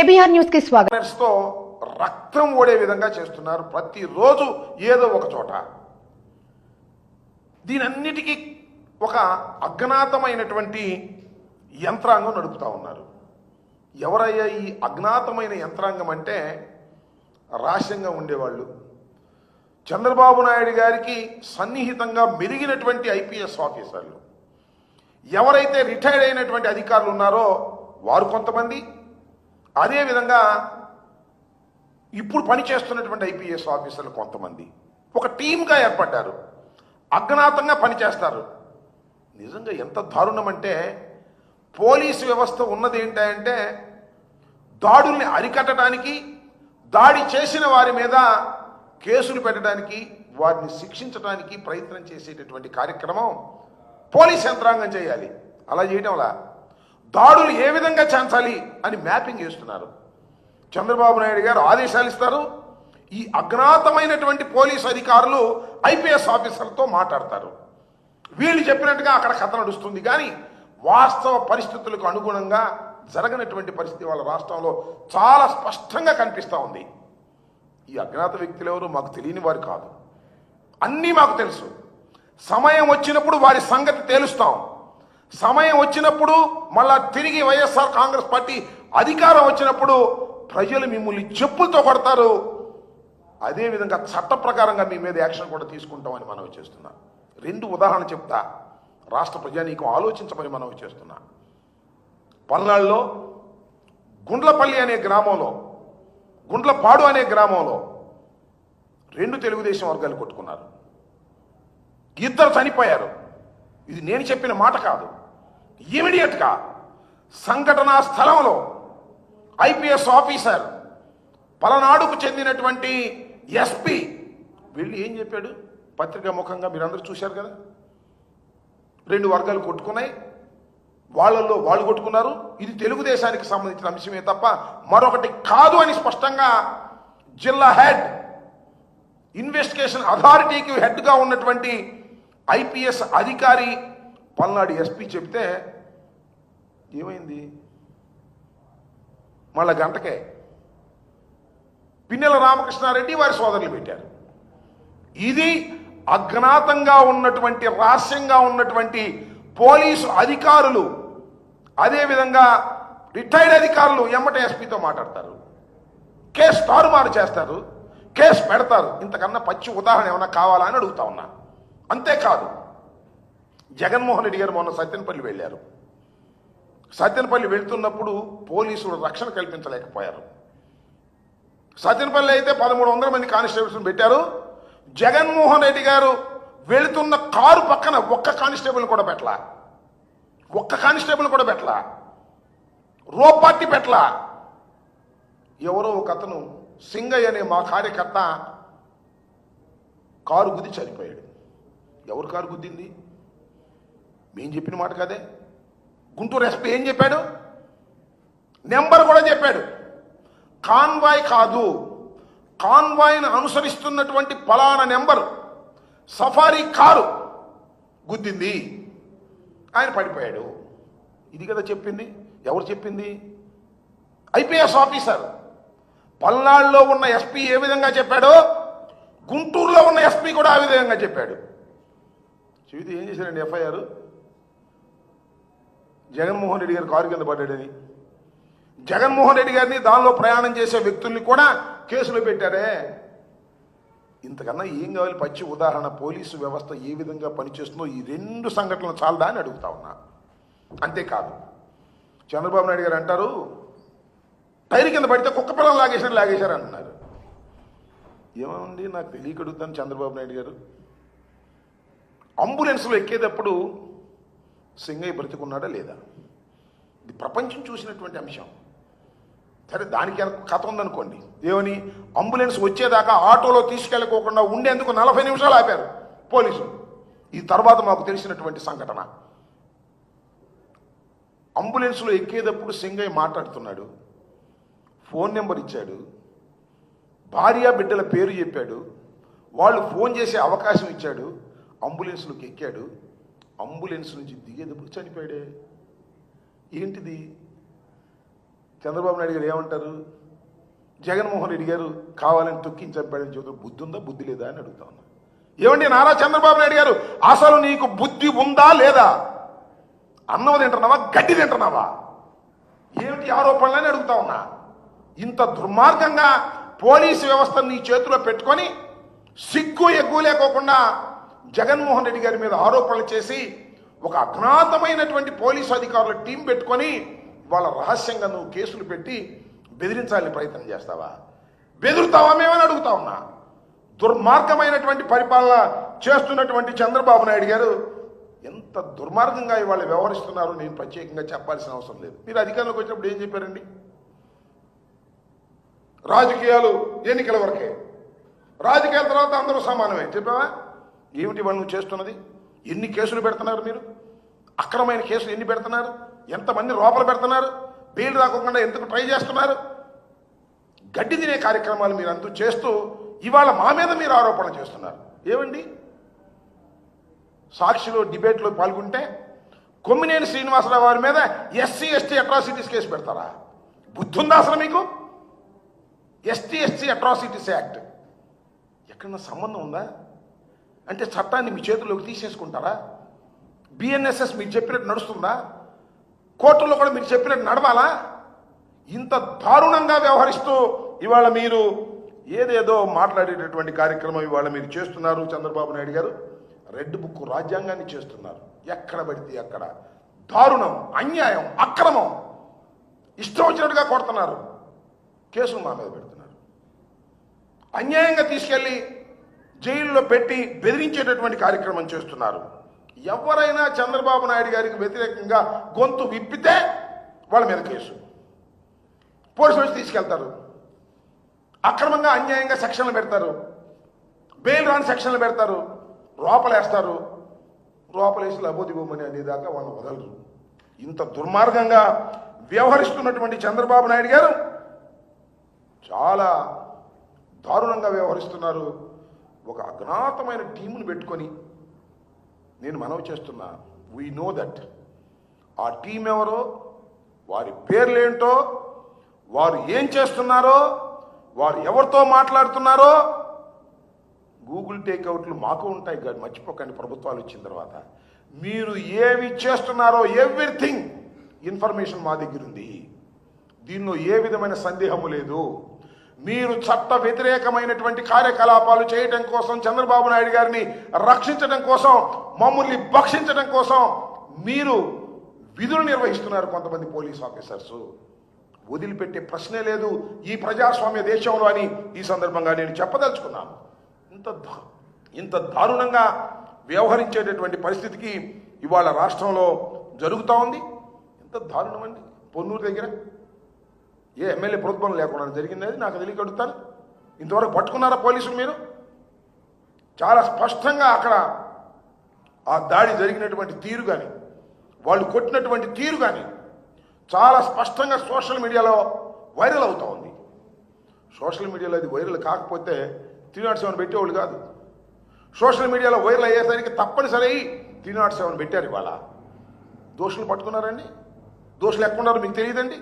KBR న్యూస్కి స్వాగతం తో రక్తం ఓడే విధంగా చేస్తున్నారు. ప్రతిరోజు ఏదో ఒక చోట. దీనన్నిటికీ ఒక అజ్ఞాతమైనటువంటి యంత్రాంగం నడుపుతా ఉన్నారు. ఎవరయ్యా ఈ అజ్ఞాతమైన యంత్రాంగం అంటే? రహస్యంగా ఉండేవాళ్ళు. చంద్రబాబు నాయుడు గారికి సన్నిహితంగా మెరిగినటువంటి ఐపీఎస్ ఆఫీసర్లు. ఎవరైతే రిటైర్డ్ అయినటువంటి అధికారులు ఉన్నారో వారు కొంతమంది అదేవిధంగా ఇప్పుడు పనిచేస్తున్నటువంటి ఐపీఎస్ ఆఫీసర్లు కొంతమంది. ఒక టీమ్గా ఏర్పడ్డారు. అజ్ఞాతంగా పనిచేస్తారు నిజంగా ఎంత దారుణం అంటే పోలీసు వ్యవస్థ ఉన్నది ఏంటంటే దాడుల్ని అరికట్టడానికి దాడి చేసిన వారి మీద కేసులు పెట్టడానికి వారిని శిక్షించడానికి ప్రయత్నం చేసేటటువంటి కార్యక్రమం పోలీస్ యంత్రాంగం చేయాలి. అలా చేయడం వల్ల దాడులు ఏ విధంగా చేంచాలి అని మ్యాపింగ్ చేస్తున్నారు. చంద్రబాబు నాయుడు గారు ఆదేశాలు ఇస్తారు. ఈ అజ్ఞాతమైనటువంటి పోలీస్ అధికారులు ఐపీఎస్ ఆఫీసర్లతో మాట్లాడతారు. వీళ్ళు చెప్పినట్టుగా అక్కడ కథ నడుస్తుంది. కానీ వాస్తవ పరిస్థితులకు అనుగుణంగా జరగనటువంటి పరిస్థితి వాళ్ళ రాష్ట్రంలో చాలా స్పష్టంగా కనిపిస్తూ ఉంది. ఈ అజ్ఞాత వ్యక్తులు ఎవరు మాకు తెలియని వారు కాదు. అన్నీ మాకు తెలుసు. సమయం వచ్చినప్పుడు వారి సంగతి తేలుస్తాం. సమయం వచ్చినప్పుడు మళ్ళా తిరిగి వైఎస్ఆర్ కాంగ్రెస్ పార్టీ అధికారం వచ్చినప్పుడు ప్రజలు మిమ్మల్ని చెప్పులతో కొడతారు. అదేవిధంగా చట్ట ప్రకారంగా మీ మీద యాక్షన్ కూడా తీసుకుంటామని మనవి చేస్తున్నాం. రెండు ఉదాహరణ చెప్తా. రాష్ట్ర ప్రజానీకం ఆలోచించమని మనవి చేస్తున్నా. పల్నాడులో గుండ్లపల్లి అనే గ్రామంలో గుండ్లపాడు అనే గ్రామంలో రెండు తెలుగుదేశం వర్గాలు కొట్టుకున్నారు. ఇద్దరు చనిపోయారు. ఇది నేను చెప్పిన మాట కాదు. ఇమీడియట్గా సంఘటనా స్థలంలో ఐపీఎస్ ఆఫీసర్ పలనాడుకు చెందినటువంటి ఎస్పీ వెళ్ళి ఏం చెప్పాడు? పత్రికా ముఖంగా మీరందరూ చూశారు కదా? రెండు వర్గాలు కొట్టుకున్నాయి. వాళ్ళల్లో వాళ్ళు కొట్టుకున్నారు. ఇది తెలుగుదేశానికి సంబంధించిన అంశమే తప్ప మరొకటి కాదు అని స్పష్టంగా జిల్లా హెడ్ ఇన్వెస్టిగేషన్ అథారిటీకి హెడ్గా ఉన్నటువంటి ఐపీఎస్ అధికారి పల్నాడు ఎస్పీ చెప్తే ఏమైంది? మళ్ళా గంటకే. పిన్నెల రామకృష్ణారెడ్డి వారి సోదరులు పెట్టారు. ఇది అజ్ఞాతంగా ఉన్నటువంటి రహస్యంగా ఉన్నటువంటి పోలీసు అధికారులు అదేవిధంగా రిటైర్డ్ అధికారులు ఎమ్మట ఎస్పీతో మాట్లాడతారు. కేసు తారుమారు చేస్తారు కేసు పెడతారు. ఇంతకన్నా పచ్చి ఉదాహరణ ఏమైనా కావాలా అని అడుగుతా ఉన్నా. అంతేకాదు జగన్మోహన్ రెడ్డి గారు మొన్న సత్యనపల్లి వెళ్ళారు. సత్యనపల్లి వెళ్తున్నప్పుడు పోలీసులు రక్షణ కల్పించలేకపోయారు. సత్యనపల్లి అయితే పదమూడు వందల మంది కానిస్టేబుల్స్ని పెట్టారు. జగన్మోహన్ రెడ్డి గారు వెళుతున్న కారు పక్కన ఒక్క కానిస్టేబుల్ కూడా పెట్టలా. ఒక్క కానిస్టేబుల్ కూడా పెట్టలా. రో పార్టీ పెట్టలా. ఎవరో ఒక అతను సింగయ్య అనే మా కార్యకర్త కారు గుద్ది చనిపోయాడు. ఎవరు కారు గుద్దింది? మేం చెప్పిన మాట కదే? గుంటూరు ఎస్పీ ఏం చెప్పాడు? నెంబర్ కూడా చెప్పాడు. కాన్వాయ్ కాదు. కాన్వాయ్ని అనుసరిస్తున్నటువంటి పలానా నెంబర్. Safari car. గుద్దింది. ఆయన పడిపోయాడు. ఇది కదా చెప్పింది? ఎవరు చెప్పింది? IPS officer. పల్నాడులో ఉన్న ఎస్పీ ఏ విధంగా చెప్పాడో గుంటూరులో ఉన్న ఎస్పీ కూడా ఆ విధంగా చెప్పాడు. చెబితే ఏం చేశారండి ఎఫ్ఐఆర్? జగన్మోహన్ రెడ్డి గారు కారు కింద పడ్డాడని. జగన్మోహన్ రెడ్డి గారిని దానిలో ప్రయాణం చేసే వ్యక్తుల్ని కూడా కేసులో పెట్టారే. ఇంతకన్నా ఏం కావాలి? పచ్చి ఉదాహరణ పోలీసు వ్యవస్థ ఏ విధంగా పనిచేస్తుందో ఈ రెండు సంఘటనలు చాలదా అని అడుగుతా ఉన్నా. అంతేకాదు చంద్రబాబు నాయుడు గారు అంటారు టైర్ కింద పడితే కుక్క పిల్లలు లాగేశారు లాగేశారు అంటున్నారు. ఏమండి నాకు తెలియకడుగుతాను చంద్రబాబు నాయుడు గారు. అంబులెన్స్లో ఎక్కేటప్పుడు సింగయ్య బ్రతికున్నాడా లేదా? ఇది ప్రపంచం చూసినటువంటి అంశం. సరే దానికి కథ ఉందనుకోండి. ఏమని? అంబులెన్స్ వచ్చేదాకా ఆటోలో తీసుకెళ్ళకోకుండా ఉండేందుకు నలభై నిమిషాలు ఆపారు పోలీసులు. ఈ తర్వాత మాకు తెలిసినటువంటి సంఘటన. అంబులెన్స్లో ఎక్కేటప్పుడు సింగయ్య మాట్లాడుతున్నాడు. ఫోన్ నెంబర్ ఇచ్చాడు. భార్య బిడ్డల పేరు చెప్పాడు. వాళ్ళు ఫోన్ చేసే అవకాశం ఇచ్చాడు. అంబులెన్స్లోకి ఎక్కాడు. అంబులెన్స్ నుంచి దిగేటప్పుడు చనిపోయాడే. ఏంటిది? చంద్రబాబు నాయుడు గారు ఏమంటారు? జగన్మోహన్ రెడ్డి గారు కావాలని తొక్కించి చంపాడని చెబుతారు బుద్ధి ఉందా బుద్ధి లేదా అని అడుగుతా ఉన్నా. ఏమండి నారా చంద్రబాబు నాయుడు గారు? అసలు నీకు బుద్ధి ఉందా లేదా? అన్నం తింటున్నావా గడ్డి తింటున్నావా? ఏమిటి ఆరోపణలని అడుగుతా ఉన్నా. ఇంత దుర్మార్గంగా పోలీసు వ్యవస్థను నీ చేతిలో పెట్టుకొని సిగ్గు ఎగ్గు లేకోకుండా జగన్మోహన్ రెడ్డి గారి మీద ఆరోపణలు చేసి ఒక అజ్ఞాతమైనటువంటి పోలీసు అధికారుల టీం పెట్టుకొని వాళ్ళ రహస్యంగా నువ్వు కేసులు పెట్టి బెదిరించాలని ప్రయత్నం చేస్తావా? బెదురుతావా? మేమని అడుగుతా ఉన్నా. దుర్మార్గమైనటువంటి పరిపాలన చేస్తున్నటువంటి చంద్రబాబు నాయుడు గారు ఎంత దుర్మార్గంగా ఇవాళ వ్యవహరిస్తున్నారో నేను ప్రత్యేకంగా చెప్పాల్సిన అవసరం లేదు. మీరు అధికారంలోకి వచ్చినప్పుడు ఏం చెప్పారండి? రాజకీయాలు ఎన్నికల వరకే. రాజకీయాల తర్వాత అందరూ సమానమే. చెప్పావా? ఏమిటి వాళ్ళు చేస్తున్నది? ఎన్ని కేసులు పెడుతున్నారు మీరు? అక్రమైన కేసులు ఎన్ని పెడుతున్నారు? ఎంతమంది లోపల పెడుతున్నారు? బెయిల్ రాకుండా ఎందుకు ట్రై చేస్తున్నారు? గడ్డి తినే కార్యక్రమాలు మీరు అందు చేస్తూ ఇవాళ మా మీద మీరు ఆరోపణ చేస్తున్నారు. ఏమండి? సాక్షిలో డిబేట్లో పాల్గొంటే కొమ్మినేని శ్రీనివాసరావు వారి మీద ఎస్సీ ఎస్టీ అట్రాసిటీస్ కేసు పెడతారా? బుద్ధుందా అసలు మీకు? ST SC atrocities act. ఎక్కడన్నా సంబంధం ఉందా? అంటే చట్టాన్ని మీ చేతుల్లోకి తీసేసుకుంటారా? బిఎన్ఎస్ఎస్ మీరు చెప్పినట్టు నడుస్తుందా? కోర్టులో కూడా మీరు చెప్పినట్టు నడవాలా? ఇంత దారుణంగా వ్యవహరిస్తూ ఇవాళ మీరు ఏదేదో మాట్లాడేటటువంటి కార్యక్రమం ఇవాళ మీరు చేస్తున్నారు చంద్రబాబు నాయుడు గారు. రెడ్ బుక్ రాజ్యాంగాన్ని చేస్తున్నారు. ఎక్కడ పడితే అక్కడ. దారుణం అన్యాయం అక్రమం. ఇష్టం వచ్చినట్టుగా కొడుతున్నారు. కేసులు మా మీద పెడుతున్నారు. అన్యాయంగా తీసుకెళ్ళి జైల్లో పెట్టి బెదిరించేటటువంటి కార్యక్రమం చేస్తున్నారు. ఎవరైనా చంద్రబాబు నాయుడు గారికి వ్యతిరేకంగా గొంతు విప్పితే వాళ్ళ మీద కేసు. పోలీసులు వచ్చి తీసుకెళ్తారు. అక్రమంగా అన్యాయంగా సెక్షన్లు పెడతారు. బెయిల్ రాని సెక్షన్లు పెడతారు. లోపలేస్తారు. లోపలేసి లబోదిబోమని అనేదాకా వాళ్ళు వదలరు. ఇంత దుర్మార్గంగా వ్యవహరిస్తున్నటువంటి చంద్రబాబు నాయుడు గారు చాలా దారుణంగా వ్యవహరిస్తున్నారు. ఒక అజ్ఞాతమైన టీమును పెట్టుకొని నేను మనవి చేస్తున్నా. వీ నో దట్ ఆ టీం ఎవరో వారి పేర్లేంటో వారు ఏం చేస్తున్నారో వారు ఎవరితో మాట్లాడుతున్నారో గూగుల్ టేక్అవుట్లు మాకు ఉంటాయి కాదు మర్చిపోకండి ప్రభుత్వాలు వచ్చిన తర్వాత. మీరు ఏవి చేస్తున్నారో ఎవ్రీథింగ్ ఇన్ఫర్మేషన్ మా దగ్గర ఉంది. దీనిలో ఏ విధమైన సందేహము లేదు. మీరు చట్ట వ్యతిరేకమైనటువంటి కార్యకలాపాలు చేయటం కోసం చంద్రబాబు నాయుడు గారిని రక్షించడం కోసం మమ్మల్ని భక్షించడం కోసం మీరు విధులు నిర్వహిస్తున్నారు కొంతమంది పోలీస్ ఆఫీసర్స్. వదిలిపెట్టే ప్రశ్నే లేదు ఈ ప్రజాస్వామ్య దేశంలో అని ఈ సందర్భంగా నేను చెప్పదలుచుకున్నాను. ఇంత ఇంత దారుణంగా వ్యవహరించేటటువంటి పరిస్థితికి ఇవాళ రాష్ట్రంలో జరుగుతూ ఉంది. ఇంత దారుణం అండి. పొన్నూరు దగ్గర ఏ ఎమ్మెల్యే ప్రభుత్వం లేకుండా జరిగింది అది నాకు తెలియక ఇంతవరకు పట్టుకున్నారా పోలీసులు మీరు? చాలా స్పష్టంగా అక్కడ ఆ దాడి జరిగినటువంటి తీరు కానీ వాళ్ళు కొట్టినటువంటి తీరు కానీ చాలా స్పష్టంగా సోషల్ మీడియాలో వైరల్ అవుతా ఉంది. సోషల్ మీడియాలో అది వైరల్ కాకపోతే త్రీ నాట్ సెవెన్ పెట్టేవాళ్ళు కాదు. సోషల్ మీడియాలో వైరల్ అయ్యేసరికి తప్పనిసరి త్రీ నాట్ సెవెన్ పెట్టారు ఇవాళ. దోషులు పట్టుకున్నారండి? దోషులు ఎక్కడున్నారో మీకు తెలియదండి?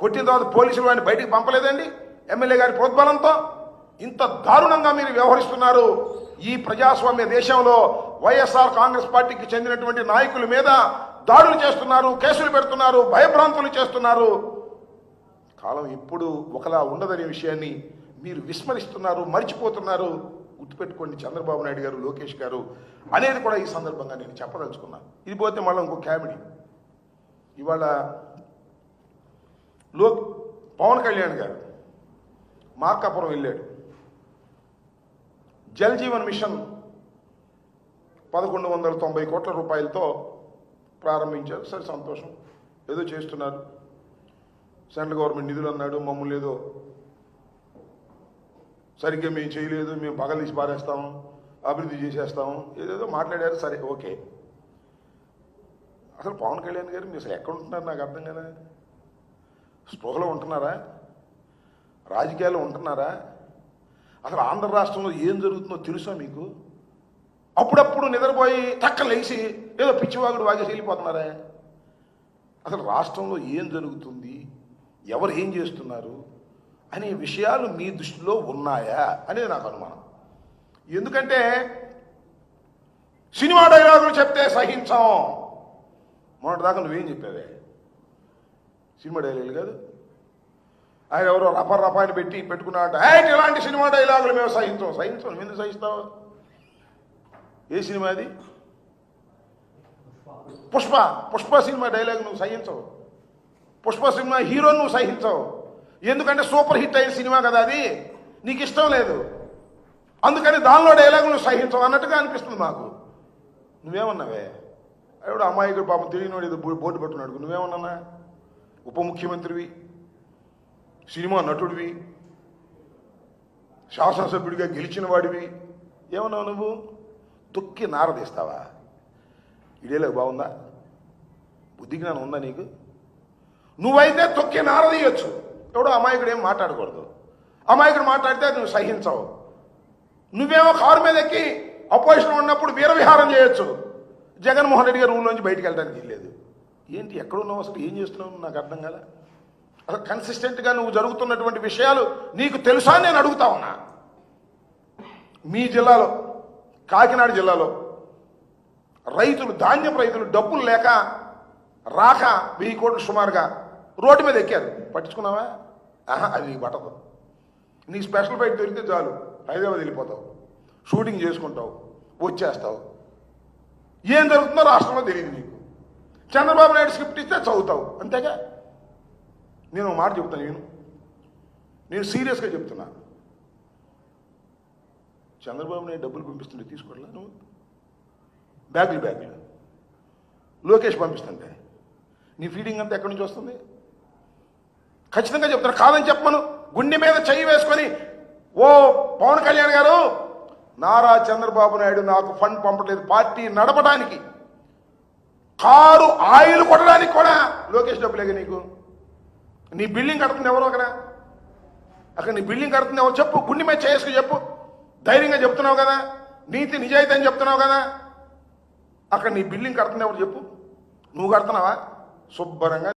కొట్టిన తర్వాత పోలీసులు వాడిని బయటికి పంపలేదండి? ఎమ్మెల్యే గారి ప్రోద్బలంతో? ఇంత దారుణంగా మీరు వ్యవహరిస్తున్నారు. ఈ ప్రజాస్వామ్య దేశంలో వైఎస్ఆర్ కాంగ్రెస్ పార్టీకి చెందినటువంటి నాయకుల మీద దాడులు చేస్తున్నారు కేసులు పెడుతున్నారు భయభ్రాంతులు చేస్తున్నారు. కాలం ఎప్పుడు ఒకలా ఉండదనే విషయాన్ని మీరు విస్మరిస్తున్నారు మర్చిపోతున్నారు. గుర్తుపెట్టుకోండి చంద్రబాబు నాయుడు గారు లోకేష్ గారు. అనేది కూడా ఈ సందర్భంగా నేను చెప్పదలుచుకున్నాను ఇది పోతే మళ్ళీ ఇంకో కామెడీ. ఇవాళ లో పవన్ కళ్యాణ్ గారు మార్కాపురం వెళ్ళాడు. జల్ జీవన్ మిషన్ పదకొండు వందల తొంభై కోట్ల రూపాయలతో ప్రారంభించారు. సరే సంతోషం. ఏదో చేస్తున్నారు. సెంట్రల్ గవర్నమెంట్ నిధులు అన్నాడు మమ్మల్ని ఏదో సరిగ్గా మేము చేయలేదు మేము పగలు తీసి పారేస్తాము అభివృద్ధి చేసేస్తాము ఏదేదో మాట్లాడారు. సరే ఓకే. అసలు పవన్ కళ్యాణ్ గారు మీరు అసలు ఎక్కడ ఉంటున్నారు? నాకు అర్థం కదా స్పృహలో ఉంటున్నారా? రాజకీయాల్లో ఉంటున్నారా? అసలు ఆంధ్ర రాష్ట్రంలో ఏం జరుగుతుందో తెలుసా మీకు? అప్పుడప్పుడు నిద్రపోయి టక్క లేచి ఏదో పిచ్చివాగుడు వాగేసి వెళ్ళిపోతున్నారా? అసలు రాష్ట్రంలో ఏం జరుగుతుంది? ఎవరు ఏం చేస్తున్నారు? అనే విషయాలు మీ దృష్టిలో ఉన్నాయా అనేది నాకు అనుమానం. ఎందుకంటే సినిమా డైలాగులు చెప్తే సహించాం. మొన్నటిదాకా నువ్వేం చెప్పావే? సినిమా డైలాగులు కాదు. ఆయన ఎవరో రప రపాని పెట్టి పెట్టుకున్నాడు "ఏయ్, ఇలాంటి సినిమా డైలాగులు? మేము సహించాం సహించాం. నువ్వు ఎందుకు సహిస్తావు? ఏ సినిమా అది? పుష్ప పుష్ప సినిమా డైలాగ్ నువ్వు సహించవు. పుష్ప సినిమా హీరో నువ్వు సహించవు. ఎందుకంటే సూపర్ హిట్ అయిన సినిమా కదా అది. నీకు ఇష్టం లేదు. అందుకని దానిలో డైలాగ్ నువ్వు సహించవు అన్నట్టుగా అనిపిస్తుంది మాకు. నువ్వేమన్నావే? ఎవడు అమాయకుడు పాపం తెలియనోడు ఏదో బోర్డు పెట్టున్నాడు నువ్వేమన్నా ఉప ముఖ్యమంత్రివి సినిమా నటుడివి శాసనసభ్యుడిగా గెలిచిన వాడివి. ఏమన్నావు నువ్వు? తొక్కి నారదీస్తావా ఇడేలకు బాగుందా? బుద్ధి జ్ఞానం ఉందా నీకు? నువ్వైతే తొక్కి నారదీయచ్చు ఎవడో అమాయకుడు ఏం మాట్లాడకూడదు. అమాయకుడు మాట్లాడితే నువ్వు సహించవు. నువ్వేమో కారు మీద ఎక్కి అపోజిషన్ ఉన్నప్పుడు వీరవిహారం చేయొచ్చు. జగన్మోహన్ రెడ్డి గారు ఊళ్ళోంచి బయటికి వెళ్ళడానికి లేదు ఏంటి ఎక్కడున్నావు అసలు ఏం చేస్తున్నావు? నాకు అర్థం కదా అసలు కన్సిస్టెంట్గా నువ్వు జరుగుతున్నటువంటి విషయాలు నీకు తెలుసా నేను అడుగుతా ఉన్నా. మీ జిల్లాలో కాకినాడ జిల్లాలో రైతులు ధాన్యపు రైతులు డబ్బులు లేక రాక వెయ్యి కోట్లు సుమారుగా రోడ్డు మీద ఎక్కారు. పట్టించుకున్నావా? ఆహా అది నీకు పట్టదు. నీ స్పెషల్ బైక్ దొరికితే చాలు. హైదరాబాద్ వెళ్ళిపోతావు. షూటింగ్ చేసుకుంటావు. వచ్చేస్తావు. ఏం జరుగుతుందో రాష్ట్రంలో తెలియదు నీకు. చంద్రబాబు నాయుడు స్క్రిప్ట్ ఇస్తే చదువుతావు. అంతేగా? నేను ఒక మాట చెప్తాను నేను నేను సీరియస్గా చెప్తున్నా. చంద్రబాబు నాయుడు డబ్బులు పంపిస్తుంటే తీసుకోవట్లా నువ్వు? బ్యాగులు బ్యాగులు. లోకేష్ పంపిస్తుంటే. నీ ఫీడింగ్ అంతా ఎక్కడి నుంచి వస్తుంది? ఖచ్చితంగా చెప్తాను కాదని చెప్పను గుండె మీద చెయ్యి వేసుకొని ఓ పవన్ కళ్యాణ్ గారు నారా చంద్రబాబు నాయుడు నాకు ఫండ్ పంపట్లేదు. పార్టీ నడపడానికి కారు ఆయిల్ కొట్టడానికి కూడా లోకేష్ డబ్బులేగా నీకు. నీ బిల్డింగ్ కడుతుంది ఎవరో కదా అక్కడ నీ బిల్డింగ్ కడుతుంది ఎవరు చెప్పు. గుండె మీద చేసుకు చెప్పు. ధైర్యంగా చెప్తున్నావు కదా. నీతి నిజాయితీ అని చెప్తున్నావు కదా. అక్కడ నీ బిల్డింగ్ కడుతుంది ఎవరు చెప్పు. నువ్వు కడుతున్నావా? శుభ్రంగా